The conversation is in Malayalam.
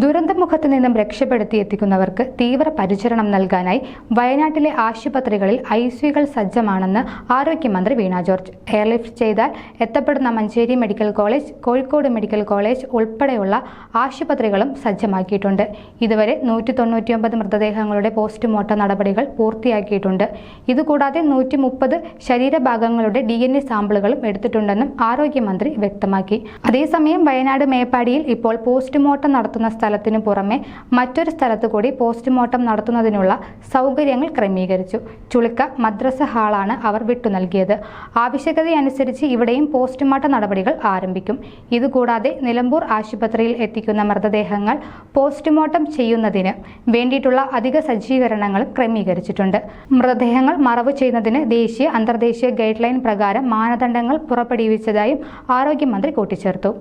ദുരന്തമുഖത്ത് നിന്നും രക്ഷപ്പെടുത്തി എത്തിക്കുന്നവർക്ക് തീവ്ര പരിചരണം നൽകാനായി വയനാട്ടിലെ ആശുപത്രികളിൽ ഐ സിയുകൾ സജ്ജമാണെന്ന് ആരോഗ്യമന്ത്രി വീണ ജോർജ്. എയർലിഫ്റ്റ് ചെയ്താൽ എത്തപ്പെടുന്ന Manjeri medical college Kozhikode medical college ഉൾപ്പെടെയുള്ള ആശുപത്രികളും സജ്ജമാക്കിയിട്ടുണ്ട്. ഇതുവരെ നൂറ്റി തൊണ്ണൂറ്റിയൊമ്പത് മൃതദേഹങ്ങളുടെ പോസ്റ്റ്മോർട്ടം നടപടികൾ പൂർത്തിയാക്കിയിട്ടുണ്ട്. ഇതുകൂടാതെ നൂറ്റി മുപ്പത് ശരീരഭാഗങ്ങളുടെ ഡി എൻ എ സാമ്പിളുകളും എടുത്തിട്ടുണ്ടെന്നും ആരോഗ്യമന്ത്രി വ്യക്തമാക്കി. അതേസമയം വയനാട് മേപ്പാടിയിൽ ഇപ്പോൾ പോസ്റ്റ്മോർട്ടം നടത്തുന്ന സ്ഥലത്തിനു പുറമെ മറ്റൊരു സ്ഥലത്തു കൂടി പോസ്റ്റ്മോർട്ടം നടത്തുന്നതിനുള്ള സൗകര്യങ്ങൾ ക്രമീകരിച്ചു. ചുളിക്ക മദ്രസ ഹാളാണ് അവർ വിട്ടു നൽകിയത്. ആവശ്യകതയനുസരിച്ച് ഇവിടെയും പോസ്റ്റ്മോർട്ടം നടപടികൾ ആരംഭിക്കും. ഇതുകൂടാതെ നിലമ്പൂർ ആശുപത്രിയിൽ എത്തിക്കുന്ന മൃതദേഹങ്ങൾ പോസ്റ്റ്മോർട്ടം ചെയ്യുന്നതിന് വേണ്ടിയിട്ടുള്ള അധിക സജ്ജീകരണങ്ങളും ക്രമീകരിച്ചിട്ടുണ്ട്. മൃതദേഹങ്ങൾ മറവ് ചെയ്യുന്നതിന് ദേശീയ അന്തർദേശീയ ഗൈഡ് ലൈൻ പ്രകാരം മാനദണ്ഡങ്ങൾ പുറപ്പെടുവിച്ചതായും ആരോഗ്യമന്ത്രി കൂട്ടിച്ചേർത്തു.